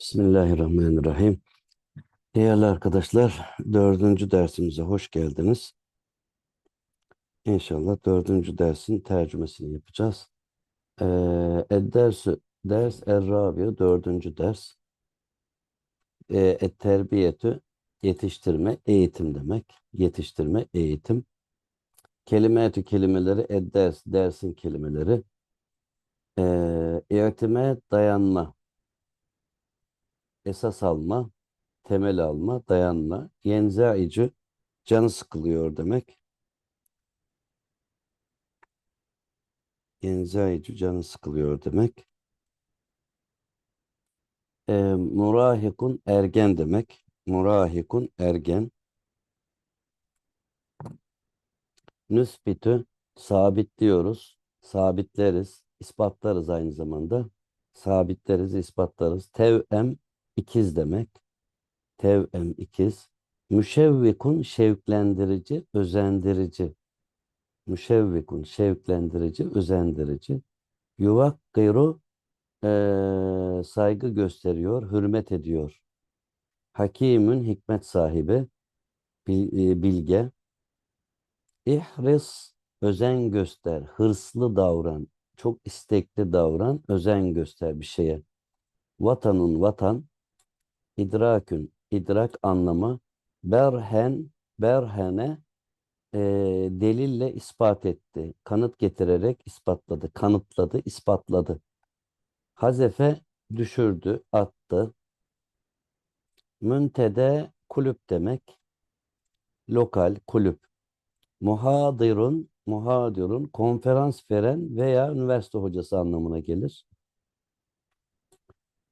Bismillahirrahmanirrahim. Değerli arkadaşlar, dördüncü dersimize hoş geldiniz. İnşallah dördüncü dersin tercümesini yapacağız. Ee, Ed-dersü, ders Er-Rabia, dördüncü ders. Ee, Et-terbiyetü, yetiştirme, eğitim demek. Yetiştirme, eğitim. Kelimetü kelimeleri, ed-ders, dersin kelimeleri. Ee, İ'timet, dayanma, esas alma, temel alma, dayanma, yenzaici, canı sıkılıyor demek. Yenzaici, canı sıkılıyor demek. E, murahikun, ergen demek. Murahikun, ergen. Nüsbitü, sabitliyoruz, sabitleriz, ispatlarız aynı zamanda. Sabitleriz, ispatlarız. Tevem, ikiz demek. Tevem, ikiz. Müşevvikun, şevklendirici, özendirici. Müşevvikun, şevklendirici, özendirici. Yuvakkiru, eee, saygı gösteriyor, hürmet ediyor. Hakimün, hikmet sahibi, e, bilge. İhris, özen göster, hırslı davran, çok istekli davran, özen göster bir şeye. Vatanın vatan, idrakün, idrak anlamı, berhen, berhene, e, delille ispat etti. Kanıt getirerek ispatladı, kanıtladı, ispatladı. Hazefe düşürdü, attı. Müntede kulüp demek. Lokal, kulüp. Muhadirun, muhadirun, konferans veren veya üniversite hocası anlamına gelir.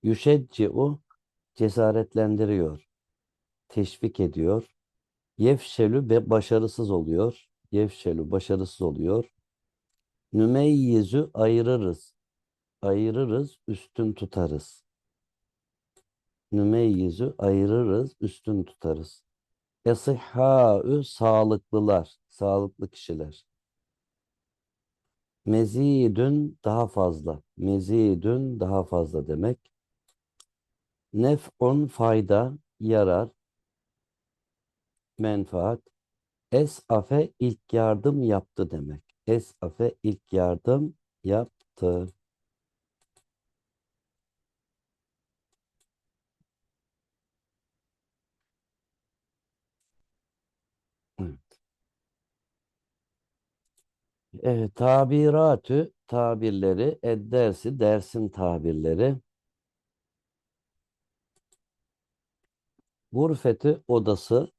Yüşecci'u, cesaretlendiriyor, teşvik ediyor. Yefşelü başarısız oluyor. Yefşelü, başarısız oluyor. Nümeyyizü ayırırız. Ayırırız, üstün tutarız. Nümeyyizü ayırırız, üstün tutarız. Esihhâ'ü sağlıklılar, sağlıklı kişiler. Mezidün daha fazla. Mezidün daha fazla demek. Nef'un fayda, yarar, menfaat. Es'afe ilk yardım yaptı demek. Es'afe ilk yardım yaptı. Evet. Evet, tabiratü tabirleri, eddersi dersin tabirleri. Gurfeti odası,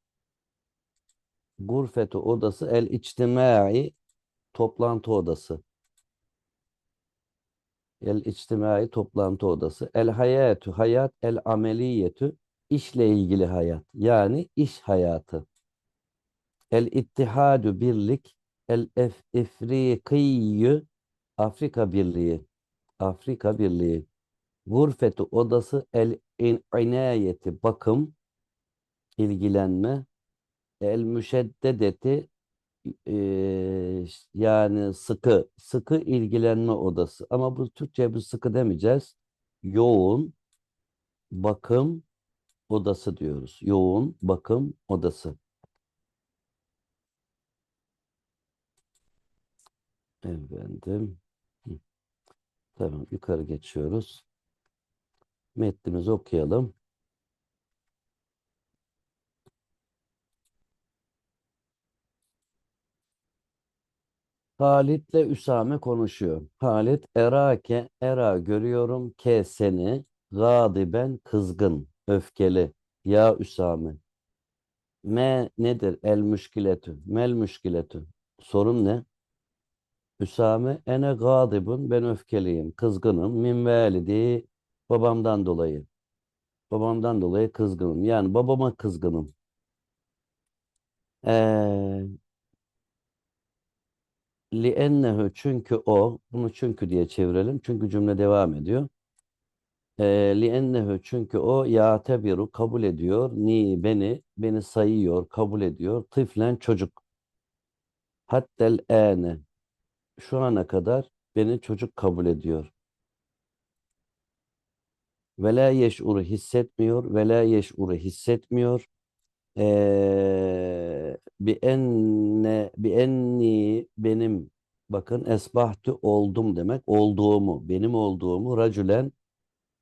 gurfeti odası, el içtimai toplantı odası. El içtimai toplantı odası. El hayatü hayat, el ameliyetü işle ilgili hayat. Yani iş hayatı. El ittihadü birlik, el ef ifrikiyyü Afrika Birliği. Afrika Birliği. Gurfeti odası, el in- inayeti bakım, ilgilenme, el müşeddedeti eee, yani sıkı, sıkı ilgilenme odası. Ama bu Türkçe bu sıkı demeyeceğiz. Yoğun bakım odası diyoruz. Yoğun bakım odası. Efendim. Tamam yukarı geçiyoruz. Metnimizi okuyalım. Halit'le Üsame konuşuyor. Halit erake era görüyorum ke seni gadiben kızgın, öfkeli. Ya Üsame. Me nedir? El müşkiletü. Mel müşkiletü. Sorun ne? Üsame ene gadibun ben öfkeliyim, kızgınım. Min validi babamdan dolayı. Babamdan dolayı kızgınım. Yani babama kızgınım. Ee, li'ennehu çünkü o, bunu çünkü diye çevirelim. Çünkü cümle devam ediyor. Ee, li'ennehu çünkü o yatebiru kabul ediyor. Ni beni, beni sayıyor, kabul ediyor. Tıflen çocuk. Hattel ene. Şu ana kadar beni çocuk kabul ediyor. Ve la yeş'uru hissetmiyor. Ve la yeş'uru hissetmiyor. Ee, bi enne bi enni benim bakın esbahtü oldum demek olduğumu benim olduğumu racülen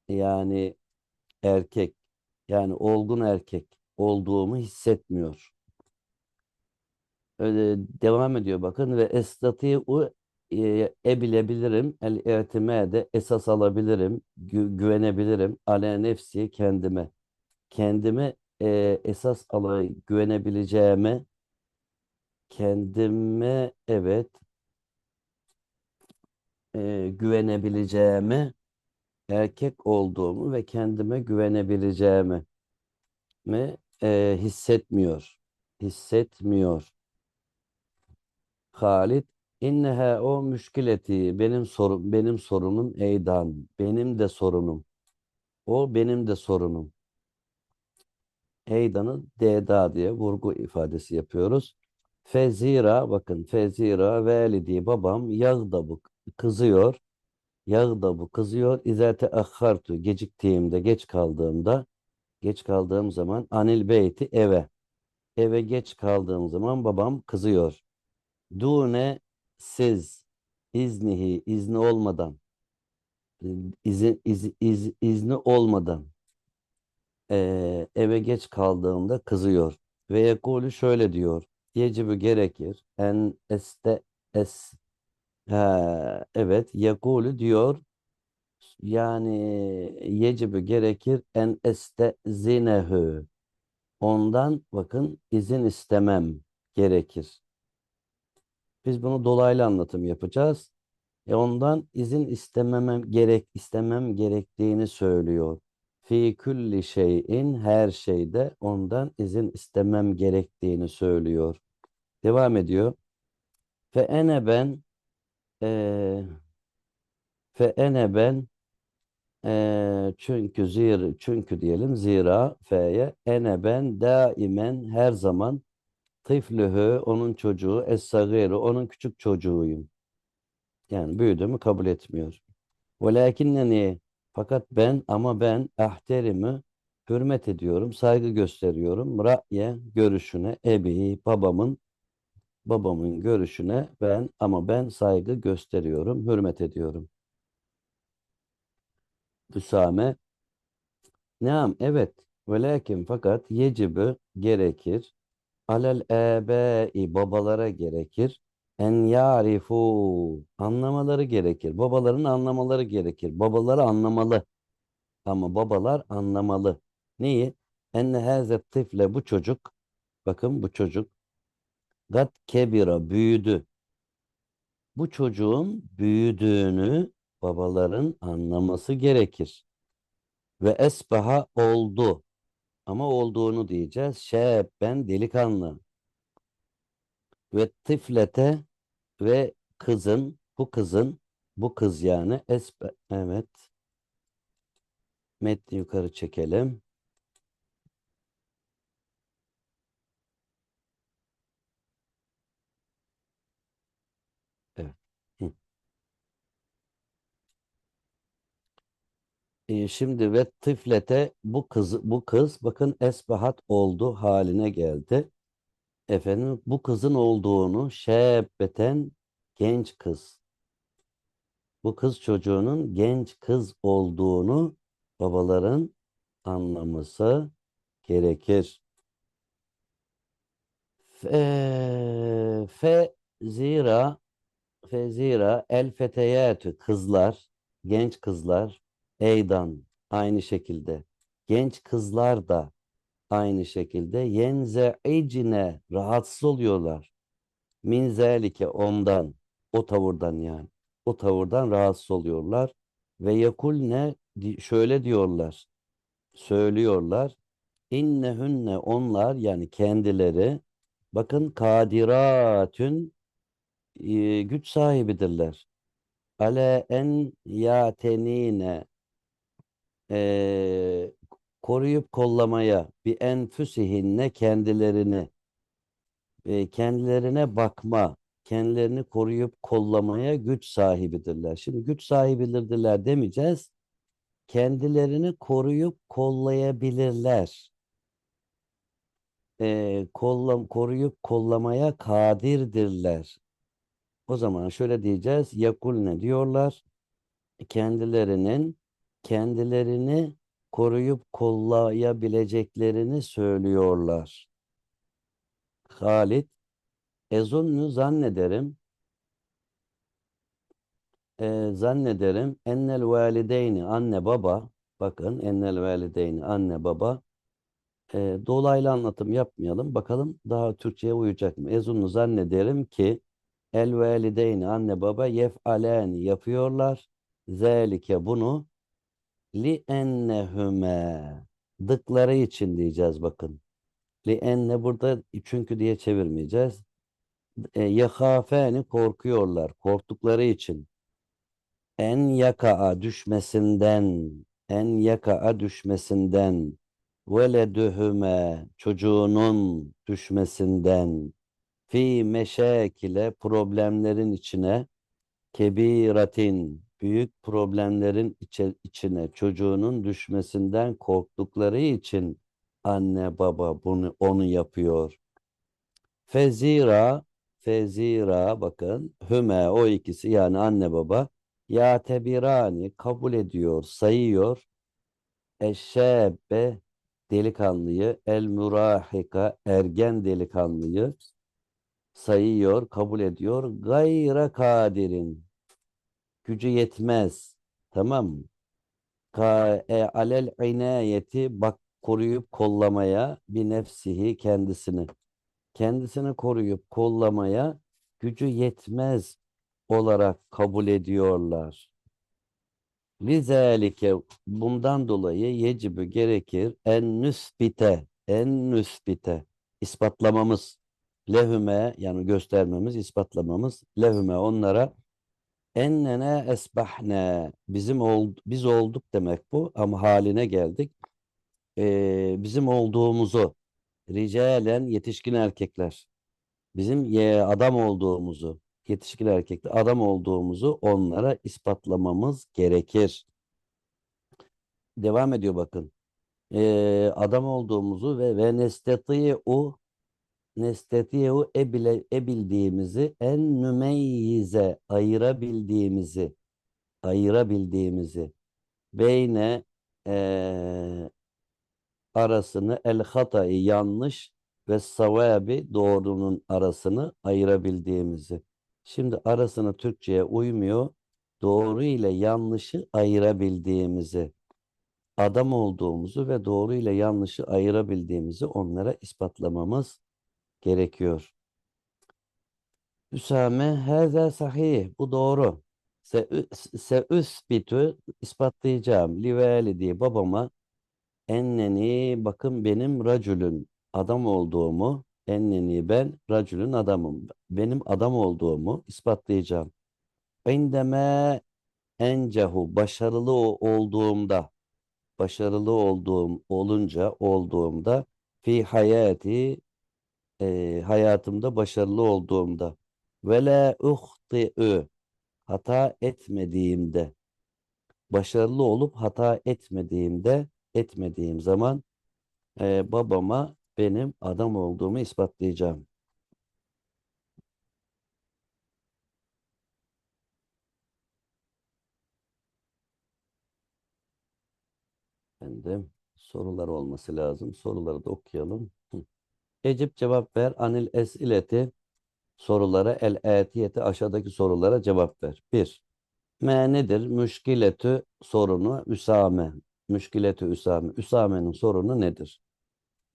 yani erkek yani olgun erkek olduğumu hissetmiyor. Öyle devam ediyor bakın ve estati'u e, ebilebilirim el de esas alabilirim gü- güvenebilirim ale nefsi kendime kendime e, esas ala güvenebileceğime kendime evet e, güvenebileceğime erkek olduğumu ve kendime güvenebileceğimi mi e, hissetmiyor hissetmiyor. Halit inneha o müşkileti benim sorun benim sorunum eydan benim de sorunum. O benim de sorunum eydanı deda diye vurgu ifadesi yapıyoruz. Fezira bakın fezira velidi babam yağdabu kızıyor. Yağdabu kızıyor. İza teahhartu geciktiğimde geç kaldığımda geç kaldığım zaman anil beyti eve. Eve geç kaldığım zaman babam kızıyor. Dune siz iznihi izni olmadan izin iz, iz, izni olmadan eve geç kaldığında kızıyor ve yekulü şöyle diyor yecibi gerekir en este es ha, evet yekulü diyor yani yecibi gerekir en este zinehu ondan bakın izin istemem gerekir Biz bunu dolaylı anlatım yapacağız. E ondan izin istememem gerek istemem gerektiğini söylüyor. Fi külli şeyin her şeyde ondan izin istemem gerektiğini söylüyor. Devam ediyor. Fe ene ben e, fe ene ben e, çünkü zir çünkü diyelim zira fe'ye ene ben daimen her zaman tıflühü onun çocuğu es onun küçük çocuğuyum. Yani büyüdüğümü kabul etmiyor. Velakinneni fakat ben ama ben ahterimi hürmet ediyorum, saygı gösteriyorum. Ra'ye görüşüne, ebi babamın babamın görüşüne ben ama ben saygı gösteriyorum, hürmet ediyorum. Üsame Neam evet velakin fakat yecibü gerekir alel ebe'i babalara gerekir en yarifu anlamaları gerekir. Babaların anlamaları gerekir. Babaları anlamalı. Ama babalar anlamalı. Neyi? Enne haze tifle bu çocuk bakın bu çocuk gat kebira büyüdü. Bu çocuğun büyüdüğünü babaların anlaması gerekir. Ve esbaha oldu. Ama olduğunu diyeceğiz. ben delikanlı. Ve tiflete ve kızın bu kızın bu kız yani esbe evet metni yukarı çekelim. Evet. Hı. E, şimdi ve tiflete bu kız bu kız bakın esbahat oldu haline geldi. Efendim bu kızın olduğunu şebbeten genç kız. Bu kız çocuğunun genç kız olduğunu babaların anlaması gerekir. Fe, fe zira fe zira el feteyatü kızlar, genç kızlar eydan aynı şekilde. Genç kızlar da aynı şekilde yenze'icine rahatsız oluyorlar. Min zelike ondan o tavırdan yani. O tavırdan rahatsız oluyorlar ve yakul ne şöyle diyorlar. Söylüyorlar. İnnehünne onlar yani kendileri bakın kadiratün e, güç sahibidirler. Ale en yatenine e, koruyup kollamaya bir enfüsihinne kendilerini e, kendilerine bakma, kendilerini koruyup kollamaya güç sahibidirler. Şimdi güç sahibidirler demeyeceğiz. kendilerini koruyup kollayabilirler. Ee, kollam koruyup kollamaya kadirdirler. O zaman şöyle diyeceğiz. Yakulne diyorlar. Kendilerinin kendilerini koruyup kollayabileceklerini söylüyorlar. Halit ezunnu zannederim e, zannederim ennel valideyni anne baba bakın ennel valideyni anne baba e, dolaylı anlatım yapmayalım bakalım daha Türkçe'ye uyacak mı? Ezunnu zannederim ki el valideyni anne baba yef'alani yapıyorlar zelike bunu li ennehüme dıkları için diyeceğiz bakın. Li enne burada çünkü diye çevirmeyeceğiz. E, yehafeni korkuyorlar. Korktukları için. En yaka'a düşmesinden. En yaka'a düşmesinden. Veledühüme çocuğunun düşmesinden. Fi meşakile problemlerin içine. Kebiratin büyük problemlerin içe- içine çocuğunun düşmesinden korktukları için anne baba bunu onu yapıyor. Fezira fezira bakın hüme o ikisi yani anne baba ya tebirani kabul ediyor sayıyor. Eşşebe delikanlıyı el murahika ergen delikanlıyı sayıyor kabul ediyor. Gayra kadirin gücü yetmez tamam mı? E, alel inayeti bak koruyup kollamaya bir nefsihi kendisini kendisini koruyup kollamaya gücü yetmez olarak kabul ediyorlar. Lizalike bundan dolayı yecibü gerekir en nüsbite en nüsbite ispatlamamız lehüme yani göstermemiz ispatlamamız lehüme onlara ennene esbahne bizim ol, biz olduk demek bu ama haline geldik. Ee, bizim olduğumuzu ricalen yetişkin erkekler bizim ye, adam olduğumuzu yetişkin erkekler adam olduğumuzu onlara ispatlamamız gerekir. Devam ediyor bakın. Ee, adam olduğumuzu ve ve nesteti'u nesteti'u ebile ebildiğimizi en nümeyyize ayırabildiğimizi ayırabildiğimizi beyne eee, arasını el hatayı yanlış ve savabi doğrunun arasını ayırabildiğimizi. Şimdi arasını Türkçe'ye uymuyor. Doğru ile yanlışı ayırabildiğimizi, adam olduğumuzu ve doğru ile yanlışı ayırabildiğimizi onlara ispatlamamız gerekiyor. Üsame hâzâ sahih. Bu doğru. Se, se üsbitü ispatlayacağım. Li validi babama enneni bakın benim racülün adam olduğumu enneni ben racülün adamım. Benim adam olduğumu ispatlayacağım. İndeme encehu başarılı olduğumda başarılı olduğum olunca olduğumda fi hayati e, hayatımda başarılı olduğumda ve la uhti'ü hata etmediğimde başarılı olup hata etmediğimde etmediğim zaman e, babama benim adam olduğumu ispatlayacağım. Efendim, sorular olması lazım. Soruları da okuyalım. Ecip cevap ver. Anil esileti sorulara el etiyeti aşağıdaki sorulara cevap ver. 1. M nedir? Müşkiletü sorunu Üsame. Müşkiletü Üsame. Üsame'nin sorunu nedir?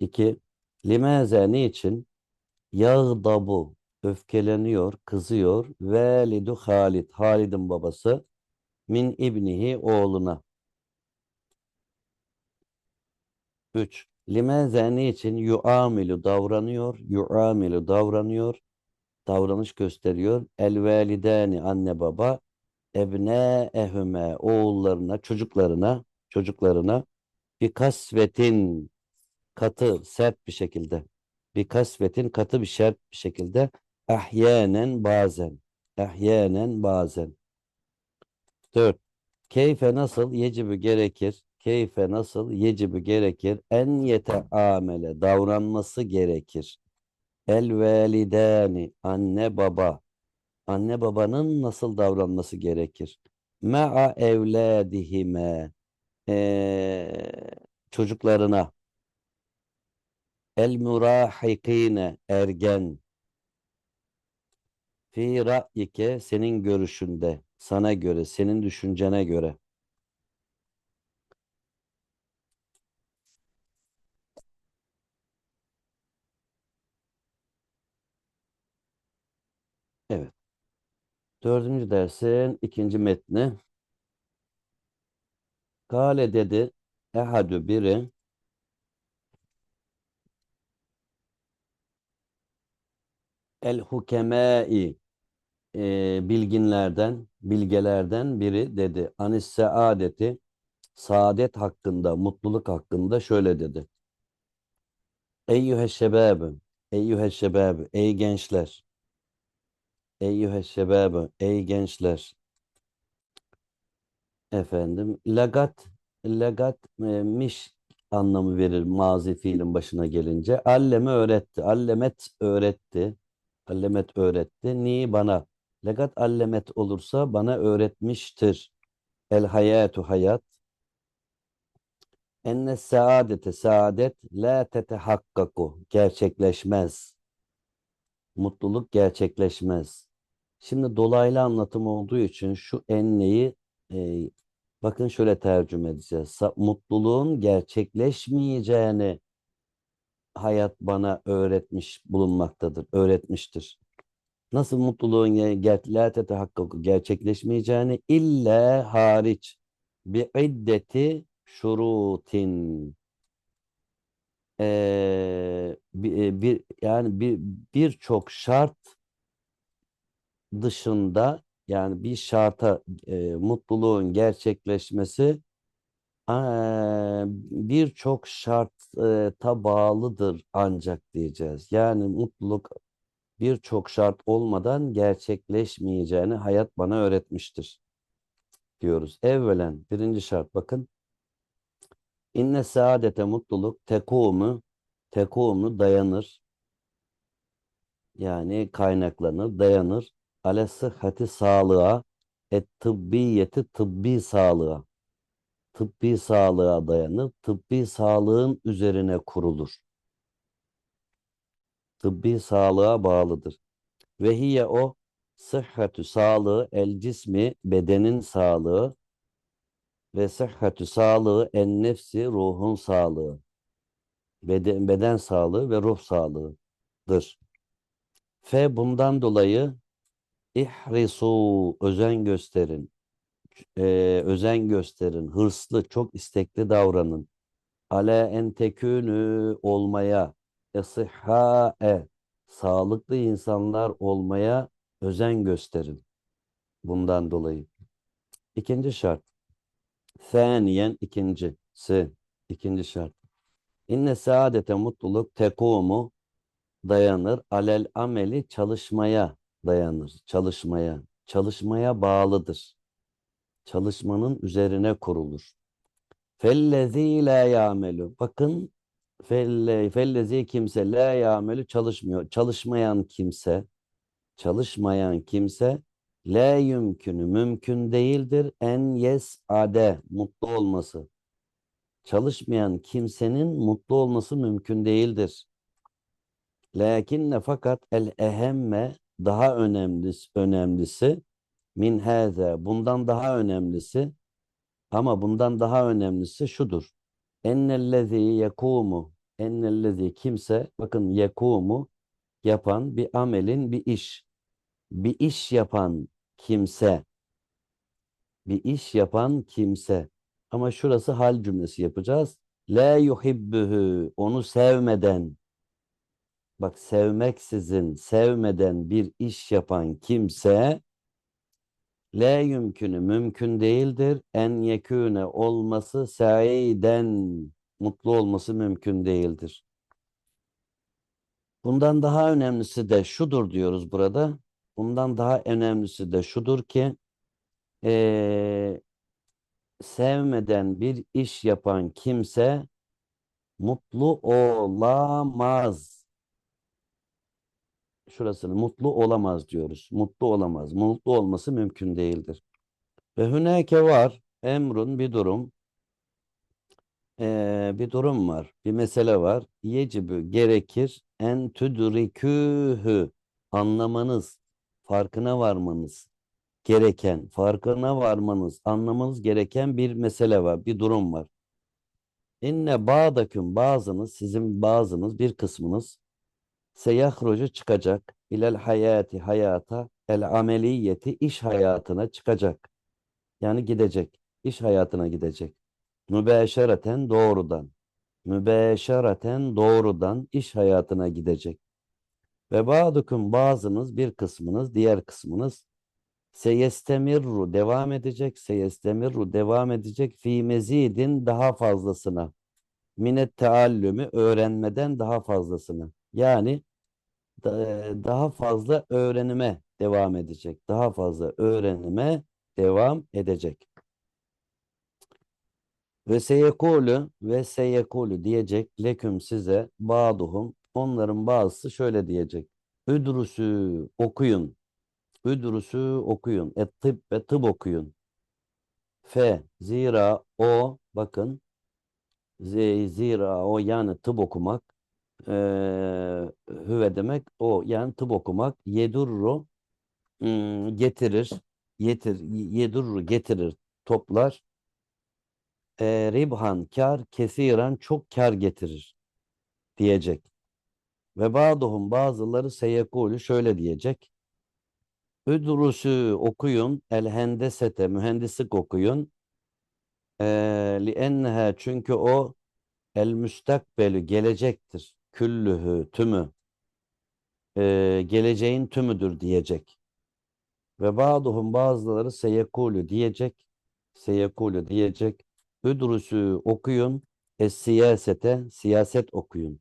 2. Limeze niçin? Yağdabu öfkeleniyor, kızıyor. Velidu Halid. Halid'in babası min ibnihi oğluna. 3. Limeze niçin? Yuamilu davranıyor. Yuamilu davranıyor. Davranış gösteriyor. El validani anne baba ebne ehüme oğullarına, çocuklarına, çocuklarına bir kasvetin katı, sert bir şekilde bir kasvetin katı bir şert bir şekilde ahyanen bazen ahyanen bazen 4. Keyfe nasıl yecibi gerekir? Keyfe nasıl yecibi gerekir? En yeteamele davranması gerekir. El velidani anne baba. Anne babanın nasıl davranması gerekir? Ma'a evladihime eee, çocuklarına. El murahikine ergen. Fi ra'yike senin görüşünde, sana göre, senin düşüncene göre. Evet. Dördüncü dersin ikinci metni. Kale dedi ehadü biri el hukemai e, bilginlerden, bilgelerden biri dedi. Anis saadeti saadet hakkında, mutluluk hakkında şöyle dedi. Eyyühe şebabı, eyyühe şebabı, ey gençler. Eyyühe şebabı, ey gençler. Efendim, lagat, lagat e, miş anlamı verir mazi fiilin başına gelince. Alleme öğretti, allemet öğretti, allemet öğretti. Ni bana. Lagat allemet olursa bana öğretmiştir. El hayatu hayat. Enne saadete saadet la tetehakkaku gerçekleşmez. Mutluluk gerçekleşmez. Şimdi dolaylı anlatım olduğu için şu enneyi e, bakın şöyle tercüme edeceğiz. Mutluluğun gerçekleşmeyeceğini hayat bana öğretmiş bulunmaktadır, öğretmiştir. Nasıl mutluluğun ge- ger- la tetehakkaku gerçekleşmeyeceğini illa hariç bi iddeti şurutin Eee, bir, e, bir yani bir birçok şart dışında yani bir şarta e, mutluluğun gerçekleşmesi eee, birçok şarta bağlıdır ancak diyeceğiz. Yani mutluluk birçok şart olmadan gerçekleşmeyeceğini hayat bana öğretmiştir diyoruz. Evvelen birinci şart bakın. İnne saadete mutluluk tekumu tekumu dayanır. Yani kaynaklanır, dayanır. Ale sıhhati sağlığa, et tıbbiyeti tıbbi sağlığa. Tıbbi sağlığa dayanır. Tıbbi sağlığın üzerine kurulur. Tıbbi sağlığa bağlıdır. Ve hiye o sıhhatü sağlığı el cismi bedenin sağlığı ve sıhhatü sağlığı en nefsi ruhun sağlığı. Beden, beden sağlığı ve ruh sağlığıdır. Fe bundan dolayı İhrisu özen gösterin. Ee, özen gösterin. Hırslı, çok istekli davranın. Ale en tekünü olmaya. Esihhae sağlıklı insanlar olmaya özen gösterin. Bundan dolayı. İkinci şart. Thaniyen ikincisi. İkinci şart. İnne saadete mutluluk tekumu dayanır. Alel ameli çalışmaya dayanır. Çalışmaya. Çalışmaya bağlıdır. Çalışmanın üzerine kurulur. Fellezî la ya'melu. Bakın felle, fellezî kimse la ya'melu çalışmıyor. Çalışmayan kimse çalışmayan kimse la yümkünü mümkün değildir en yes ade mutlu olması. Çalışmayan kimsenin mutlu olması mümkün değildir. Lakinne fakat el ehemme daha önemlisi, önemlisi min haza bundan daha önemlisi ama bundan daha önemlisi şudur. Ennellezî yekumu ennellezî kimse bakın yekumu yapan bir amelin bir iş bir iş yapan kimse bir iş yapan kimse ama şurası hal cümlesi yapacağız. La yuhibbuhu onu sevmeden bak sevmeksizin sevmeden bir iş yapan kimse la yümkünü mümkün değildir en yekûne olması saiden mutlu olması mümkün değildir. Bundan daha önemlisi de şudur diyoruz burada. Bundan daha önemlisi de şudur ki eee, sevmeden bir iş yapan kimse mutlu olamaz. Şurasını mutlu olamaz diyoruz. Mutlu olamaz. Mutlu olması mümkün değildir. Ve hüneke var. Emrun bir durum. Ee, bir durum var. Bir mesele var. Yecibü gerekir en tüdrikühü anlamanız, farkına varmanız gereken, farkına varmanız, anlamanız gereken bir mesele var, bir durum var. İnne ba'daküm bazınız, sizin bazınız, bir kısmınız seyahrucu çıkacak ilel hayati hayata el ameliyeti iş hayatına çıkacak. Yani gidecek. iş hayatına gidecek. Mübeşereten doğrudan. Mübeşereten doğrudan iş hayatına gidecek. Ve ba'dukum bazınız bir kısmınız diğer kısmınız seyestemirru devam edecek seyestemirru devam edecek fi mezidin daha fazlasına minet teallümü öğrenmeden daha fazlasına yani da- daha fazla öğrenime devam edecek. Daha fazla öğrenime devam edecek. Ve seyekulu ve seyekulu diyecek. Leküm size ba'duhum onların bazısı şöyle diyecek. Üdrüsü okuyun. Üdrüsü okuyun. Et tıp ve tıp okuyun. F. Zira o bakın. Zira o yani tıp okumak eee hüve demek o yani tıp okumak yedurru ım, getirir yetir yedurru getirir toplar eee, ribhan kar kesiran çok kar getirir diyecek. Ve bazıhum bazıları seyekulu şöyle diyecek. Üdrusü okuyun, el hendesete, mühendislik okuyun. Ee, lienneha çünkü o el müstakbelü gelecektir. Küllühü, tümü. Ee, geleceğin tümüdür diyecek. Ve bazıhum bazıları seyekulu diyecek. Seyekulu diyecek. Üdrusü okuyun, es siyasete, siyaset okuyun.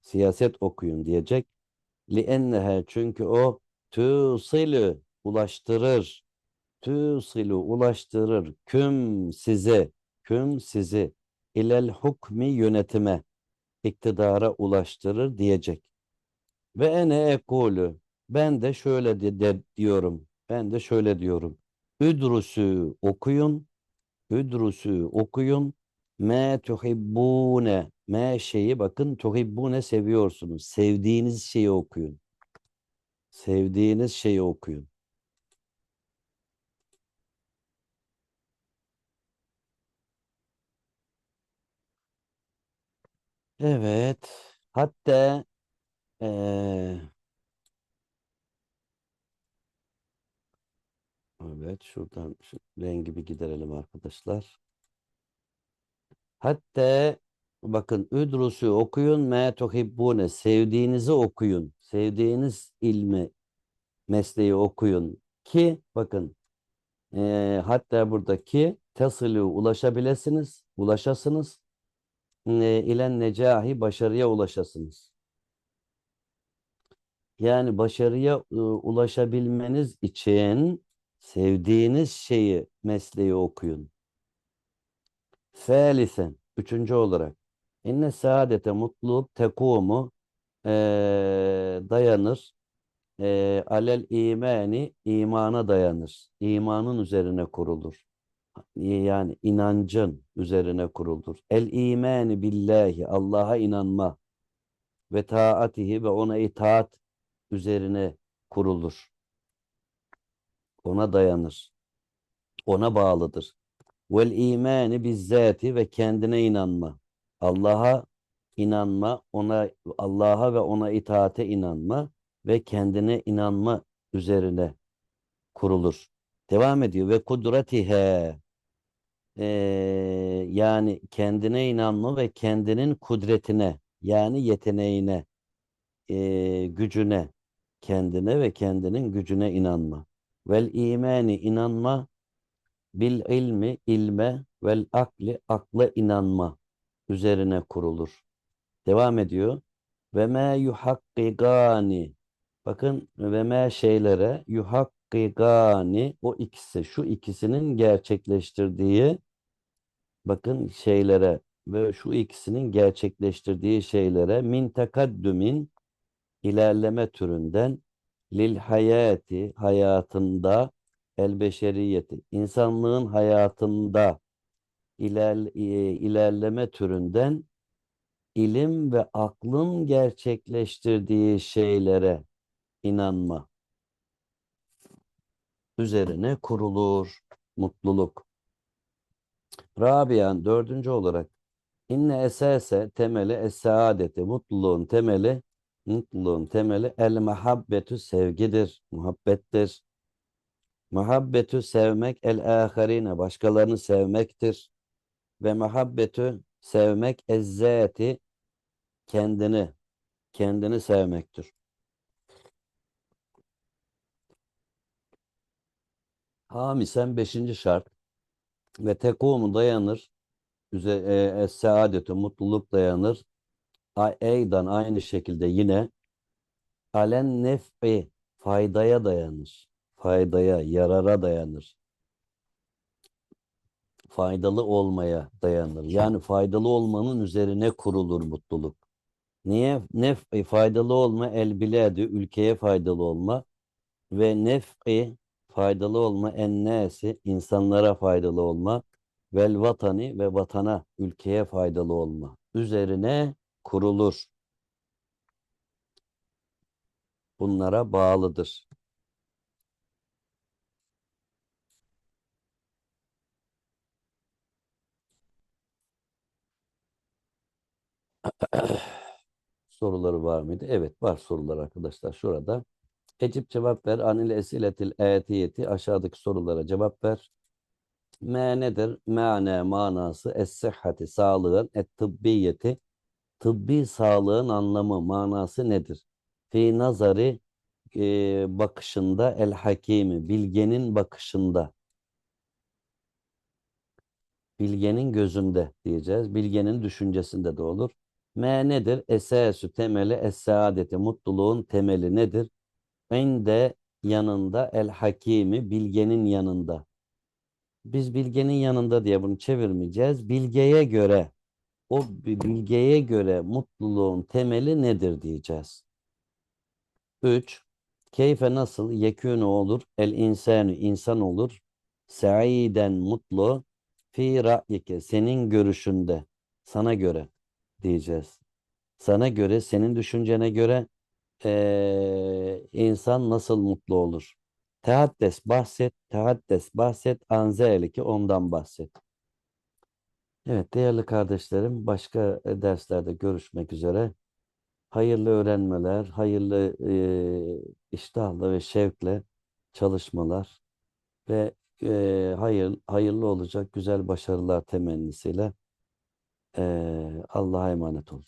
Siyaset okuyun diyecek. Lienneha çünkü o tüsilü ulaştırır. Tüsilu ulaştırır. Küm sizi, küm sizi ilel hukmi yönetime, iktidara ulaştırır diyecek. Ve ene ekulu ben de şöyle de, de- diyorum. Ben de şöyle diyorum. Üdrusü okuyun. Üdrusü okuyun. Me tuhibbune. Me şeyi bakın tuhibbune seviyorsunuz. Sevdiğiniz şeyi okuyun. Sevdiğiniz şeyi okuyun. Evet. Hatta eee, evet şuradan şu rengi bir giderelim arkadaşlar. Hatta bakın üdrusu okuyun me tuhibbune sevdiğinizi okuyun. Sevdiğiniz ilmi mesleği okuyun ki bakın eee, hatta buradaki tasılı ulaşabilirsiniz, ulaşasınız. E, ilen necahi başarıya ulaşasınız. Yani başarıya e, ulaşabilmeniz için sevdiğiniz şeyi, mesleği okuyun. Felisen, üçüncü olarak. İnne saadete mutluluk tekumu e, dayanır. E, alel imani imana dayanır. İmanın üzerine kurulur. Yani inancın üzerine kurulur. El imani billahi Allah'a inanma ve taatihi ve ona itaat üzerine kurulur. Ona dayanır. Ona bağlıdır. Vel imani bizzati ve kendine inanma. Allah'a inanma, ona Allah'a ve ona itaate inanma ve kendine inanma üzerine kurulur. Devam ediyor ve kudretihe Ee, yani kendine inanma ve kendinin kudretine yani yeteneğine e, gücüne, kendine ve kendinin gücüne inanma. Vel imani inanma, bil ilmi ilme, vel akli akla inanma üzerine kurulur. Devam ediyor. Ve me yuhakkigani bakın ve me şeylere yuhakkigani o ikisi şu ikisinin gerçekleştirdiği bakın şeylere ve şu ikisinin gerçekleştirdiği şeylere min tekaddümin ilerleme türünden lil hayati hayatında el beşeriyeti insanlığın hayatında iler, e, ilerleme türünden ilim ve aklın gerçekleştirdiği şeylere inanma üzerine kurulur mutluluk. Rabian dördüncü olarak inne esase temeli es-saadeti mutluluğun temeli mutluluğun temeli el muhabbetü sevgidir, muhabbettir. Muhabbetü sevmek el aharine başkalarını sevmektir. Ve muhabbetü sevmek ezzati kendini kendini sevmektir. Hamisen beşinci şart ve tekumu dayanır üze, e, es-saadetü mutluluk dayanır. Eydan aynı şekilde yine alen nef'i faydaya dayanır. Faydaya, yarara dayanır. Faydalı olmaya dayanır. Yani faydalı olmanın üzerine kurulur mutluluk. Niye? Nef'i faydalı olma el biladi ülkeye faydalı olma ve nef'i faydalı olma ennesi insanlara faydalı olma vel vatani ve vatana ülkeye faydalı olma üzerine kurulur. Bunlara bağlıdır. Soruları var mıydı? Evet var sorular arkadaşlar şurada. Ecip cevap ver. Anil esiletil etiyeti aşağıdaki sorulara cevap ver. Me nedir? Mane manası es-sıhhati sağlığın et tıbbiyeti tıbbi sağlığın anlamı manası nedir? Fi nazari e, bakışında el hakimi bilgenin bakışında bilgenin gözünde diyeceğiz. Bilgenin düşüncesinde de olur. Me nedir? Esasü temeli es-saadeti mutluluğun temeli nedir? İnde yanında el hakimi bilgenin yanında. Biz bilgenin yanında diye bunu çevirmeyeceğiz. Bilgeye göre o bilgeye göre mutluluğun temeli nedir diyeceğiz. 3. Keyfe nasıl yekûnü olur el insanı insan olur saiden mutlu fi ra'yike senin görüşünde sana göre diyeceğiz. Sana göre senin düşüncene göre eee, insan nasıl mutlu olur? Tehaddes bahset, tehaddes bahset, anzelike ondan bahset. Evet değerli kardeşlerim başka e, derslerde görüşmek üzere. Hayırlı öğrenmeler, hayırlı e, iştahla ve şevkle çalışmalar ve e, hayır, hayırlı olacak güzel başarılar temennisiyle e, Allah'a emanet olun.